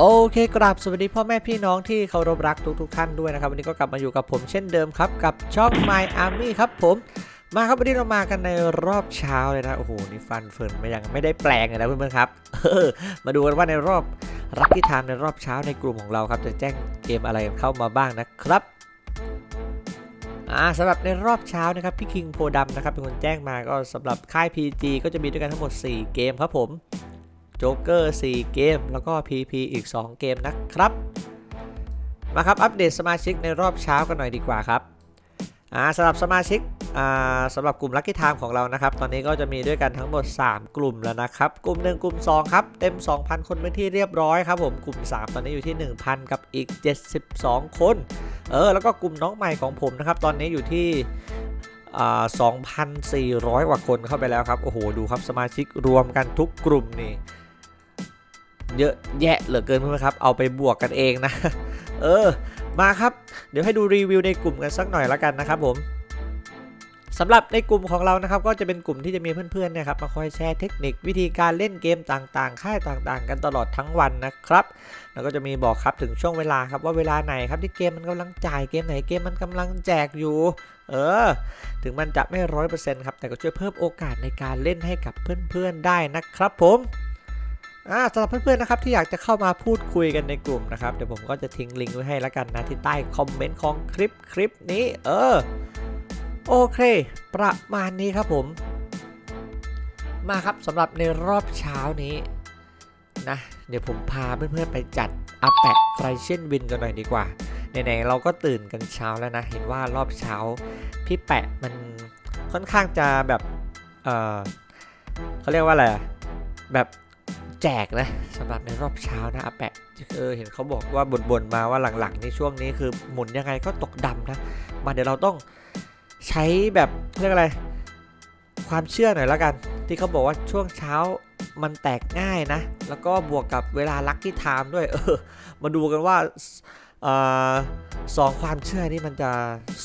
โอเคกราบสวัสดีพ่อแม่พี่น้องที่เคารพรักทุกทท่านด้วยนะครับวันนี้ก็กลับมาอยู่กับผมเช่นเดิมครับกับช่อง My Army ครับผมมาครับวันนี้เรามากันในรอบเช้าเลยนะโอ้โหนี่ฟันเฟิร์นไม่ยังไม่ได้แปลงเลยนะเพื่อนๆครับมาดูกันว่าในรอบรับที่ทม์ในรอบเช้าในกลุ่มของเราครับ จะแจ้งเกมอะไรเข้ามาบ้างนะครับอ่าสำหรับในรอบเช้านะครับพี่คิงโพดำนะครับเป็นคนแจ้งมาก็สำหรับค่าย PG ก็จะมีด้วยกันทั้งหมด 4 เกมครับผม จ๊กเกอร์ 4 เกม แล้วก็ PP อีก 2 เกมนะครับ มาครับ อัปเดตสมาชิกในรอบเช้ากันหน่อยดีกว่าครับอ่าสำหรับสมาชิกอ่าสำหรับกลุ่มลัคกี้ไทม์ของเรานะครับ ตอนนี้ก็จะมีด้วยกันทั้งหมด 3 กลุ่มแล้วนะครับ กลุ่ม 1 กลุ่ม 2 ครับ เต็ม 2,000 คนเป็นที่เรียบร้อยครับผม กลุ่ม 3 ตอนนี้อยู่ที่ 1,000 กับอีก 72 คน เออ แล้วก็กลุ่มน้องใหม่ของผมนะครับ ตอนนี้อยู่ที่2,400 กว่าคนเข้าไปแล้วครับ โอ้โห ดูครับสมาชิกรวมกันทุกกลุ่มนี่ เยอะแยะเหลือเกินเพื่อนครับ เอาไปบวกกันเองนะ เออ มาครับ เดี๋ยวให้ดูรีวิวในกลุ่มกันสักหน่อยละกันนะครับผมสำหรับในกลุ่มของเรานะครับก็จะเป็นกลุ่มที่จะมีเพื่อนๆนะครับมาคอยแชร์เทคนิควิธีการเล่นเกมต่างๆ ค่ายต่างๆ กันตลอดทั้งวันนะครับ แล้วก็จะมีบอกครับถึงช่วงเวลาครับว่าเวลาไหนครับที่เกมมันกำลังจ่ายเกมไหนเกมมันกำลังแจกอยู่ เออ ถึงมันจะไม่ร้อยเปอร์เซ็นต์ครับแต่ก็ช่วยเพิ่มโอกาสในการเล่นให้กับเพื่อนๆได้นะครับผม อ่าสำหรับเพื่อนๆนะครับที่อยากจะเข้ามาพูดคุยกันในกลุ่มนะครับเดี๋ยวผมก็จะทิ้งลิงก์ไว้ให้แล้วกันนะที่ใต้คอมเมนต์ของคลิปคลิปนี้ เออ โอเค ประมาณนี้ครับผม มาครับสำหรับในรอบเช้านี้นะเดี๋ยวผมพาเพื่อนๆไปจัดอัปแปะไครเชียนวินกันหน่อยดีกว่าไหนๆเราก็ตื่นกันเช้าแล้วนะ เห็นว่ารอบเช้า พี่แปะมันค่อนข้างจะแบบ เออเขาเรียกว่าอะไรแบบ แจกนะสำหรับในรอบเช้านะอาแปะเออเห็นเขาบอกว่าบ่นๆมาว่าหลังๆนี่ช่วงนี้คือหมุนยังไงก็ตกดำนะมาเดี๋ยวเราต้องใช้แบบเรียกอะไร ความเชื่อหน่อยแล้วกัน ที่เขาบอกว่าช่วงเช้ามันแตกง่ายนะ แล้วก็บวกกับเวลาลัคกี้ไทม์ด้วยเออมาดูกันว่า สองความเชื่อนี่มันจะ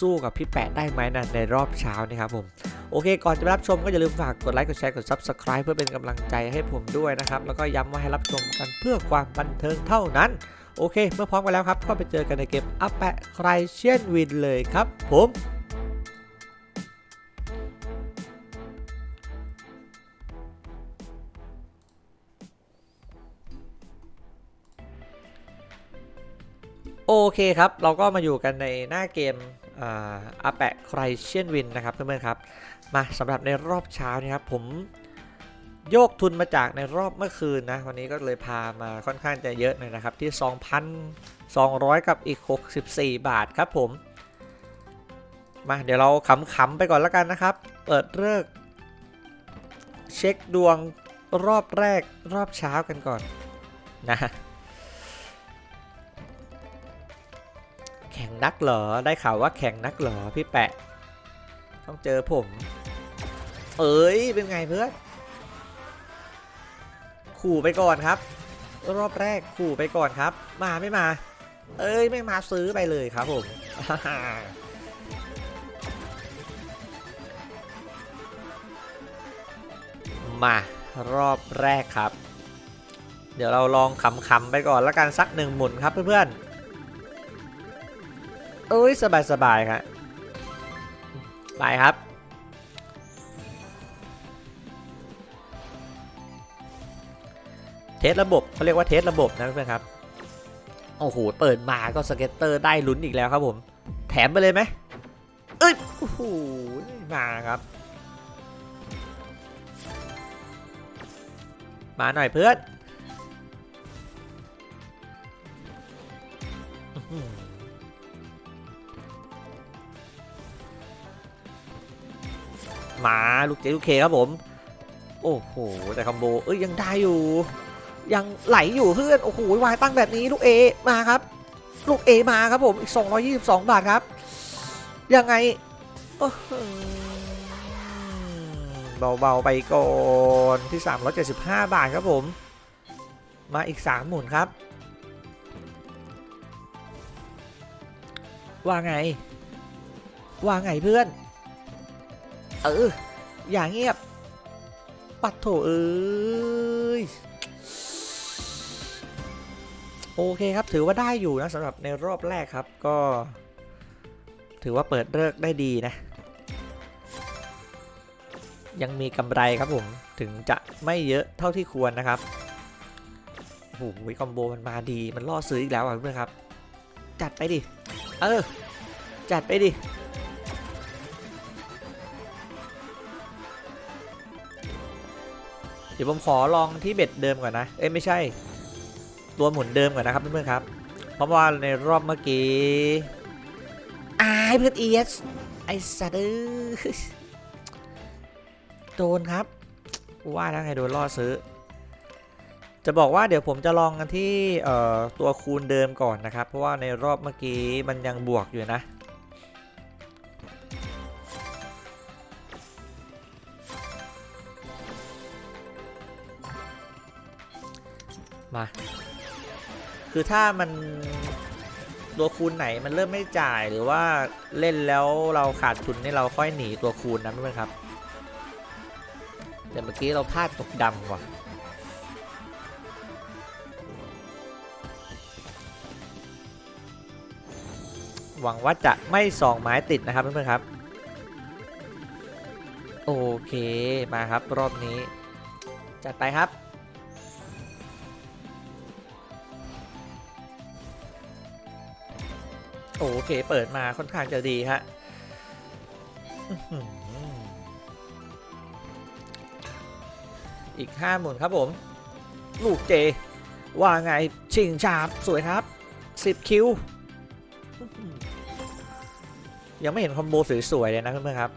สู้กับพี่แปะได้ไหมนะในรอบเช้านี่ครับผมโอเค ก่อนจะไปรับชมก็อย่าลืมฝากกดไลค์กดแชร์กด Subscribe เพื่อเป็นกำลังใจให้ผมด้วยนะครับ แล้วก็ย้ำว่าให้รับชมกันเพื่อความบันเทิงเท่านั้น โอเค เมื่อพร้อมกันแล้วครับ ก็ไปเจอกันในเกมอัปแปะใครเชียนวินเลยครับผม โอเคครับ เราก็มาอยู่กันในหน้าเกมอาแปะใครเชียนวินนะครับเพื่อนๆครับ มาสำหรับในรอบเช้านี่ครับผมโยกทุนมาจากในรอบเมื่อคืนนะ วันนี้ก็เลยพามาค่อนข้างจะเยอะหน่อยนะครับ ที่ 2,200 กับอีก 64 บาทครับผม มาเดี๋ยวเราขำๆไปก่อนแล้วกันนะครับ เปิดเลิกเช็คดวงรอบแรกรอบเช้ากันก่อนนะ ข่งนักเหรอ ได้ข่าวว่าแข่งนักเหรอพี่แปะ ต้องเจอผม เอ้ย เป็นไงเพื่อน ขู่ไปก่อนครับ รอบแรกขู่ไปก่อนครับ มาไม่มา เอ้ยไม่มาซื้อไปเลยครับผมมารอบแรกครับ เดี๋ยวเราลองขำๆไปก่อนแล้วกันสักหนึ่งหมุนครับเพื่อนๆ เอ้ยสบายสบายครับไปครับเทสระบบเขาเรียกว่าเทสระบบนะเพื่อนครับ โอ้โห เปิดมาก็สเก็ตเตอร์ได้ลุ้นอีกแล้วครับผม แถมไปเลยไหมเอ้ย โอ้โห มาครับ มาหน่อยเพื่อน มาลูกเจลูกเคครับผม โอ้โหแต่คอมโบเอ้ยยังได้อยู่ ยังไหลอยู่เพื่อนโอ้โหวายตั้งแบบนี้ลูกเอมาครับ ลูกเอมาครับผมอีก 222 บาทครับยังไงเบาๆไปก่อนที่ 375 บาทครับผม มาอีก 3 หมุนครับ ว่าไง ว่าไงเพื่อน เออ อย่างเงียบ ปัดโถเอ้ย โอเคครับถือว่าได้อยู่นะสำหรับในรอบแรกครับก็ ถือว่าเปิดเลิกได้ดีนะ ยังมีกำไรครับผม ถึงจะไม่เยอะเท่าที่ควรนะครับโอ้โหคอมโบมันมาดีมันล่อซื้ออีกแล้วอะเพื่อนครับ จัดไปดิ เออ จัดไปดิ เดี๋ยวผมขอลองที่เบ็ดเดิมก่อนนะ เอ้ยไม่ใช่ ตัวหมุนเดิมก่อนนะครับเพื่อนๆครับ เพราะว่าในรอบเมื่อกี้อายเพื่อนเอสไอสัตว์เอ้ยโดนครับว่าแล้วไงโดนล่อซื้อ จะบอกว่าเดี๋ยวผมจะลองกันที่ตัวคูณเดิมก่อนนะครับ เพราะว่าในรอบเมื่อกี้มันยังบวกอยู่นะ มา คือถ้ามันตัวคูณไหนมันเริ่มไม่จ่ายหรือว่าเล่นแล้วเราขาดทุนนี่เราค่อยหนีตัวคูณนะเพื่อนครับ แต่เมื่อกี้เราพลาดตกดำว่ะหวังว่าจะไม่สองไม้ติดนะครับเพื่อนๆครับ โอเคมาครับรอบนี้ จัดไปครับ โอเคเปิดมาค่อนข้างจะดีฮะอื้อหืออีก5หมุนครับผม ลูกเจ ว่าไงชิงชาบสวยครับ10คิว ยังไม่เห็นคอมโบสวยๆเลยนะเพื่อนๆครับ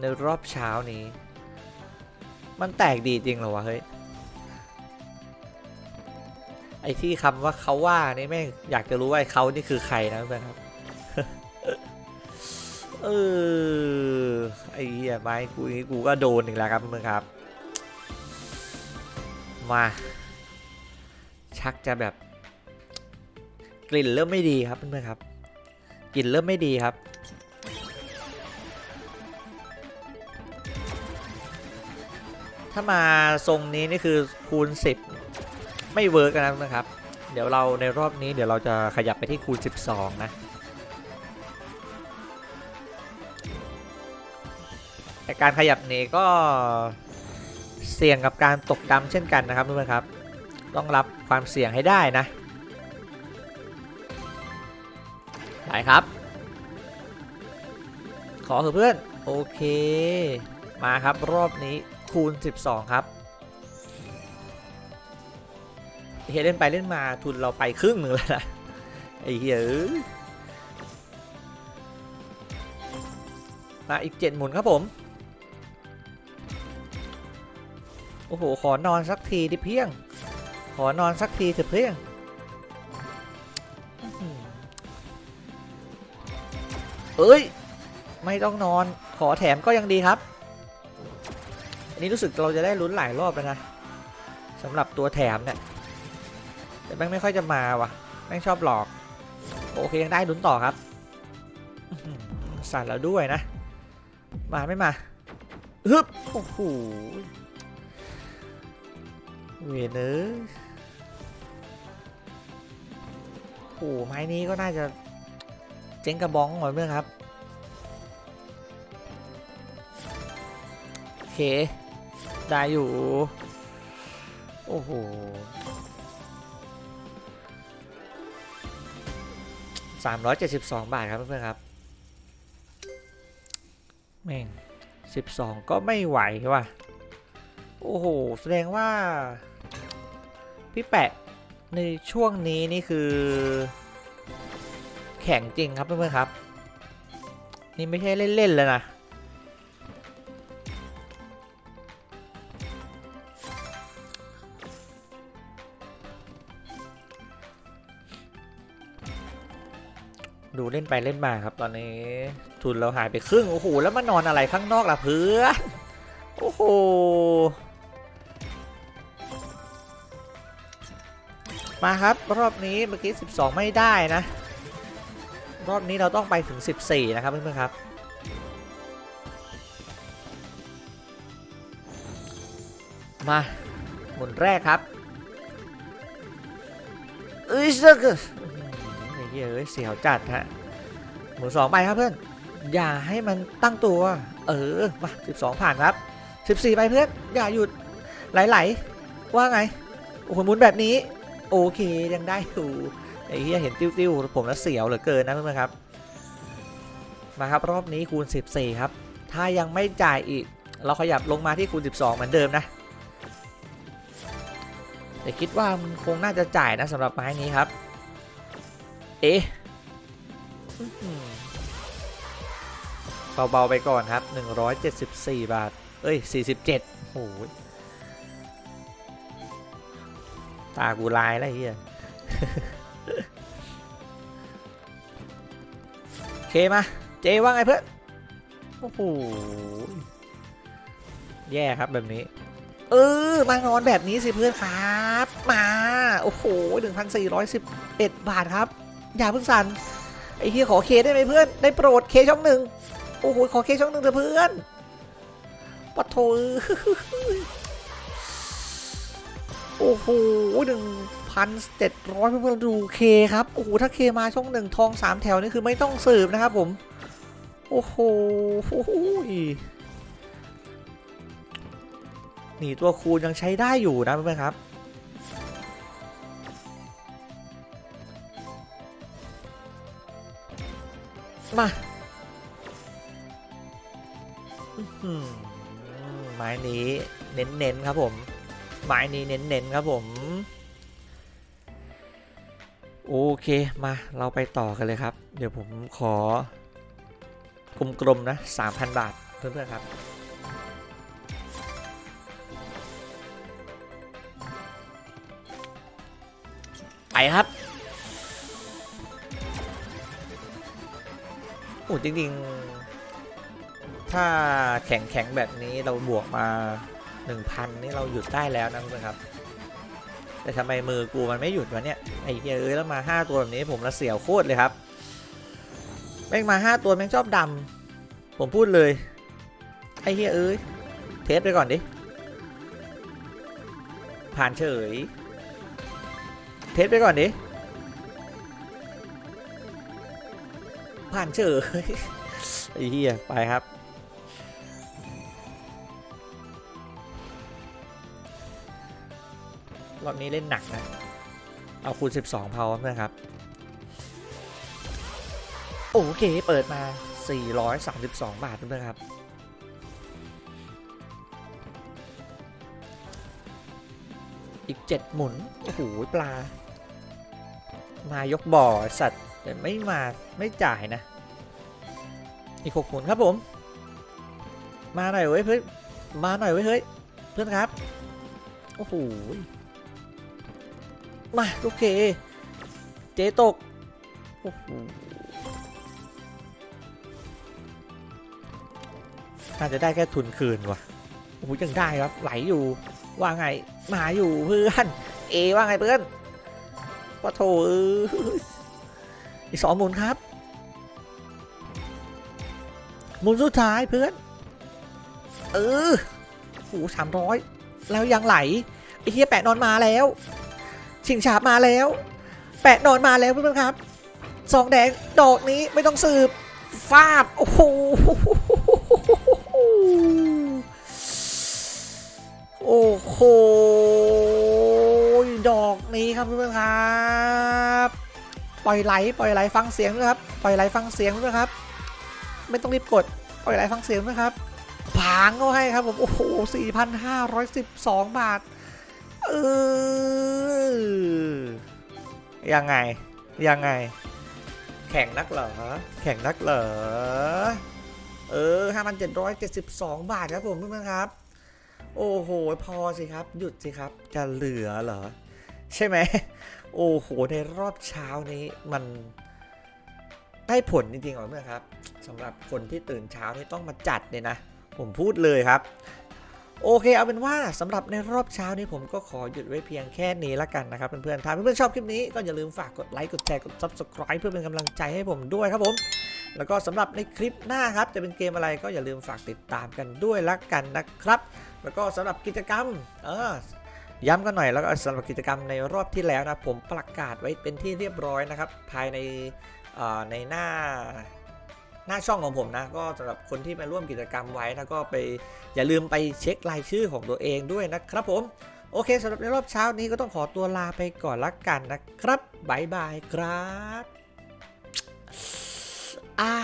ในรอบเช้านี้ มันแตกดีจริงเหรอวะเฮ้ย ไอ้ที่คำว่าเขาว่านี่แม่งอยากจะรู้ว่าเขานี่คือใครนะเพื่อนครับ เออไอ้เหี้ยไม้กูนี่กูก็โดนอีกแล้วครับเพื่อนครับ มา ชักจะแบบ กลิ่นเริ่มไม่ดีครับเพื่อนๆครับ กลิ่นเริ่มไม่ดีครับถ้ามาทรงนี้นี่คือคูณ 10 ไม่เวิร์กนะนะครับ เดี๋ยวเราในรอบนี้เดี๋ยวเราจะขยับไปที่คูณ 12 นะแต่การขยับนี้ก็เสี่ยงกับการตกดำเช่นกันนะครับเพื่อนครับ ต้องรับความเสี่ยงให้ได้นะได้ครับ ขอเถอะเพื่อน โอเค มาครับรอบนี้คูณ 12 ครับ เฮยเล่นไปเล่นมาทุนเราไปครึ่งหนึ่งแล้วนะไอ้เหี้ยมาอีกเจ็ดหมุนครับผม โอ้โห ขอนอนสักทีดิเพียง ขอนอนสักทีเถอะเพียง เอ้ย ไม่ต้องนอน ขอแถมก็ยังดีครับ อันนี้รู้สึกเราจะได้ลุ้นหลายรอบแล้วนะสำหรับตัวแถมเนี่ย แต่แม่งไม่ค่อยจะมาว่ะแม่งชอบหลอก โอเคยังได้ลุ้นต่อครับสั่นแล้วด้วยนะ มาไม่มาฮึบโอ้โหเวเนอโอ้โหไม้นี้ก็น่าจะเจ๊งกระบองหน่อยเพื่อนครับโอเคได้อยู่ โอ้โห 372 บาทครับเพื่อนๆครับ แม่ง 12 ก็ไม่ไหวว่ะ โอ้โห แสดงว่า พี่แปะในช่วงนี้นี่คือ แข็งจริงครับเพื่อนๆครับ นี่ไม่ใช่เล่นๆเลยนะ ดูเล่นไปเล่นมาครับตอนนี้ทุนเราหายไปครึ่งโอ้โหแล้วมานอนอะไรข้างนอกล่ะเพื่อนโอ้โหมาครับรอบนี้เมื่อกี้ 12 ไม่ได้นะ รอบนี้เราต้องไปถึง 14 นะครับเพื่อนๆครับ มาหมุนแรกครับเอ้ยเสือกไอ้ เยเอ้เสียวจัดฮะหมุนสองไปครับเพื่อน อย่าให้มันตั้งตัว เออ มา12ผ่านครับ14ไปเพื่อน อย่าหยุดไหลๆว่าไง โอ้โหหมุนแบบนี้ โอเคยังได้อยู่ไอ้เหี้ยเห็นติ้วๆผมแล้วเสียวเหลือเกินนะเพื่อนๆครับ มาครับรอบนี้คูณ 14 ครับ ถ้ายังไม่จ่ายอีก เราขยับลงมาที่คูณ 12 เหมือนเดิมนะแต่คิดว่ามันคงน่าจะจ่ายนะสำหรับไม้นี้ครับ เอ๊ะอื้อหือเบา ๆ ไปก่อนครับ 174 บาท เอ้ย 47โอ้ยตากูลายแล้วเฮียโอเค มา เจว่าไงเพื่อน โอ้โห แย่ครับแบบนี้ เออ มานอนแบบนี้สิเพื่อนครับ มา โอ้โห 1,411 บาทครับ อย่าเพิ่งสั่นไอ้เฮียขอเคได้ไหมเพื่อน ได้โปรดเคช่องหนึ่งโอ้โหขอเคช่องหนึ่งเถอะเพื่อนปะโถโอ้โหหนึ่งพันเจ็ดร้อยเพื่อนดูเคครับ โอ้โห ถ้าเคมาช่องหนึ่งทองสามแถวนี่คือไม่ต้องสืบนะครับผม โอ้โหหนีตัวคูณยังใช้ได้อยู่นะเพื่อนครับ มาหือไม้นี้เน้นๆครับผม ไม้นี้เน้นๆครับผม โอเคมา เราไปต่อกันเลยครับ เดี๋ยวผมขอกลมๆนะ 3,000 บาท เพื่อนๆครับ ไปครับ อ้จริงๆ ถ้าแข็งแข็งๆแบบนี้เราบวกมา1,000นี่เราหยุดได้แล้วนะเพื่อนครับ แต่ทำไมมือกูมันไม่หยุดวะเนี่ยไอ้เหี้ยเอ้ยแล้วมา5ตัวแบบนี้ผมละเสียวโคตรเลยครับแม่งมา5ตัวแม่งชอบดำผมพูดเลย ไอ้เหี้ยเอ้ยเทสไปก่อนดิผ่านเฉย เทสไปก่อนดิ ผ่านเฉยไอ้เหี้ยไปครับรอบนี้เล่นหนักนะ เอาคูณ 12 เพาเพื่อนครับ โอเค เปิดมา 432 บาทเพื่อนครับ อีก 7 หมุน โอ้โห ปลา มายกบ่อไอ้สัตว์ แต่ไม่มาไม่จ่ายนะ อีก6หมุนครับผม มาหน่อยเว้ยเพื่อนมาหน่อยเว้ยเฮ้ยเพื่อนครับ โอ้โหมาโอเค เจตกโอ้โหน่าจะได้แค่ทุนคืนว่ะโอ้โหยังได้ครับไหลอยู่ว่าไงมาอยู่เพื่อน เอว่าไงเพื่อนปะโถเออ อีกสองหมุนครับ หมุนสุดท้ายเพื่อน เออโอ้โหสามร้อยแล้วยังไหลไอ้เฮียแปะนอนมาแล้ว ชิงฉาบมาแล้ว แปะนอนมาแล้วเพื่อนครับสองแดงดอกนี้ไม่ต้องสืบฟาบโอ้โหโอ้โหดอกนี้ครับเพื่อนครับ ปล่อยไหลปล่อยไหลฟังเสียงด้วยครับปล่อยไหลฟังเสียงด้วยครับ ไม่ต้องรีบกดปล่อยไหลฟังเสียงด้วยครับผางเขาให้ครับผมโอ้โห4,512 บาทเออยังไงยังไง แข่งนักเหรอแข่งนักเหรอเออ 5,772 บาทครับผมเพื่อนครับ โอ้โห พอสิครับ หยุดสิครับ จะเหลือเหรอ ใช่ไหม โอ้โห ในรอบเช้านี้มันได้ผลจริงๆเหรอเพื่อครับสำหรับคนที่ตื่นเช้านี่ต้องมาจัดเนี่ยนะ ผมพูดเลยครับ โอเคเอาเป็นว่าสำหรับในรอบเช้านี้ผมก็ขอหยุดไว้เพียงแค่นี้ละกันนะครับเพื่อนๆถ้าเพื่อนๆชอบคลิปนี้ก็อย่าลืมฝากกดไลค์กดแชร์กด subscribe เพื่อเป็นกำลังใจให้ผมด้วยครับผมแล้วก็สำหรับในคลิปหน้าครับ จะเป็นเกมอะไรก็อย่าลืมฝากติดตามกันด้วยละกันนะครับ แล้วก็สำหรับกิจกรรม เออ ย้ำกันหน่อยแล้วก็สำหรับกิจกรรมในรอบที่แล้วนะผมประกาศไว้เป็นที่เรียบร้อยนะครับ ภายในในหน้าหน้าช่องของผมนะ ก็สำหรับคนที่มาร่วมกิจกรรมไว้นะก็ไปอย่าลืมไปเช็ครายชื่อของตัวเองด้วยนะครับผม โอเคสำหรับในรอบเช้านี้ก็ต้องขอตัวลาไปก่อนละกันนะครับบายบายครับอ่า